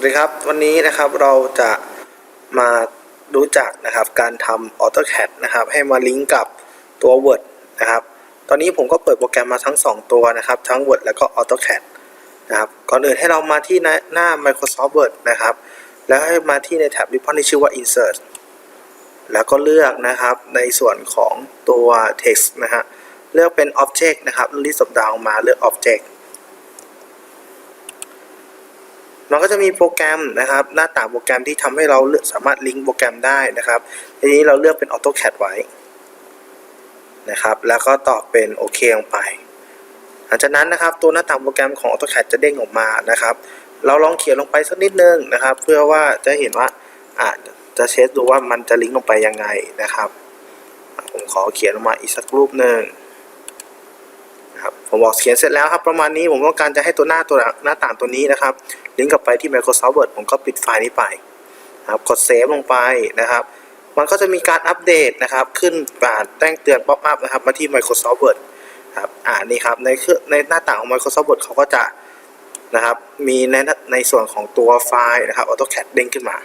วัสดีครับวันนี้นะครับเราจะมารู้จักนะครับการทำ AutoCAD นะครับให้มาลิงก์กับตัว Word นะครับตอนนี้ผมก็เปิดโปรแกรมมาทั้ง 2 ตัวนะครับทั้ง Word แล้วก็ AutoCAD นะครับก่อนอื่นให้เรามาที่หน้า Microsoft Word นะครับแล้วให้มาที่ในแท็บริบบอนที่ชื่อว่า Insert แล้วก็เลือกนะครับในส่วนของตัว Text นะฮะเลือกเป็น Object นะครับ list of down มาเลือก Object มันก็จะมีโปรแกรมนะครับ หน้าต่างโปรแกรมที่ทำให้เราเสามารถลิงก์โปรแกรมได้นะครับทีนี้เราเลือกเป็น AutoCAD ไว้นะครับ แล้วก็ตอบเป็นโอเคลงไปหลังจากนั้นนะครับตัวหน้าต่างโปรแกรมของ AutoCAD จะเด้งออกมานะครับ เราลองเขียนลงไปสักนิดนึงนะครับ เพื่อว่าจะเห็นว่าอาจจะเช็คดูว่ามันจะลิงก์ลงไปยังไงนะครับ ผมขอเขียนลงมาอีกสักรูปหนึ่ง ผมบอกเขียนเสร็จแล้วครับประมาณนี้ผมต้องการจะให้ตัวหน้าตัวหน้าต่างตัวนี้นะครับ ลิงก์กลับไปที่ Microsoft Word ผมก็ปิดไฟล์นี้ไปครับกดเซฟลงไปนะครับ มันก็จะมีการอัปเดตนะครับ ขึ้นผ่าแจ้งเตือนป๊อปอัพนะครับมาที่ Microsoft Word ครับอ่านี่ครับในในหน้าต่างของ Microsoft Word เขาก็จะนะครับมีในในส่วนของตัวไฟล์นะครับ AutoCAD เด้งขึ้นมา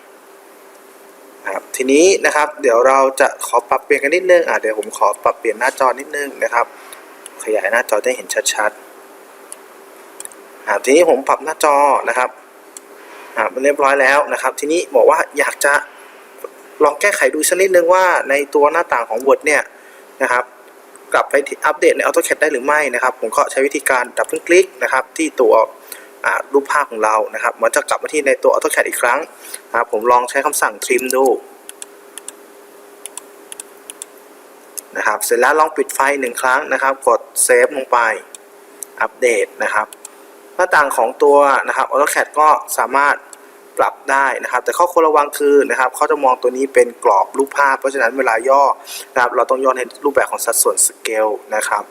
ครับทีนี้นะครับเดี๋ยวเราจะขอปรับเปลี่ยนกันนิดนึงอ่าเดี๋ยวผมขอปรับเปลี่ยนหน้าจอนิดนึงนะครับ ขยายหน้าจอได้เห็นชัดๆทีนี้ผมปรับหน้าจอนะครับมันเรียบร้อยแล้วนะครับ ทีนี้บอกว่าอยากจะลองแก้ไขดูสักนิดนึงว่าในตัวหน้าต่างของ Word เนี่ยนะครับกลับไปอัปเดตใน AutoCAD ได้หรือไม่นะครับ ผมก็ใช้วิธีการดับเบิลคลิกนะครับที่ตัวรูปภาพของเรานะครับ มันจะกลับมาที่ในตัว AutoCAD อีกครั้งนะครับผมลองใช้คำสั่ง trim ดูนะครับ เสร็จแล้วลองปิดไฟหนึ่งครั้งนะครับ กดเซฟลงไปอัปเดตนะครับ หน้าต่างของตัวนะครับ AutoCAD ก็สามารถปรับได้นะครับ แต่ข้อควรระวังคือนะครับเขาจะมองตัวนี้เป็นกรอบรูปภาพ เพราะฉะนั้นเวลาย่อนะครับเราต้องย่อในรูปแบบของสัดส่วนสเกลนะครับ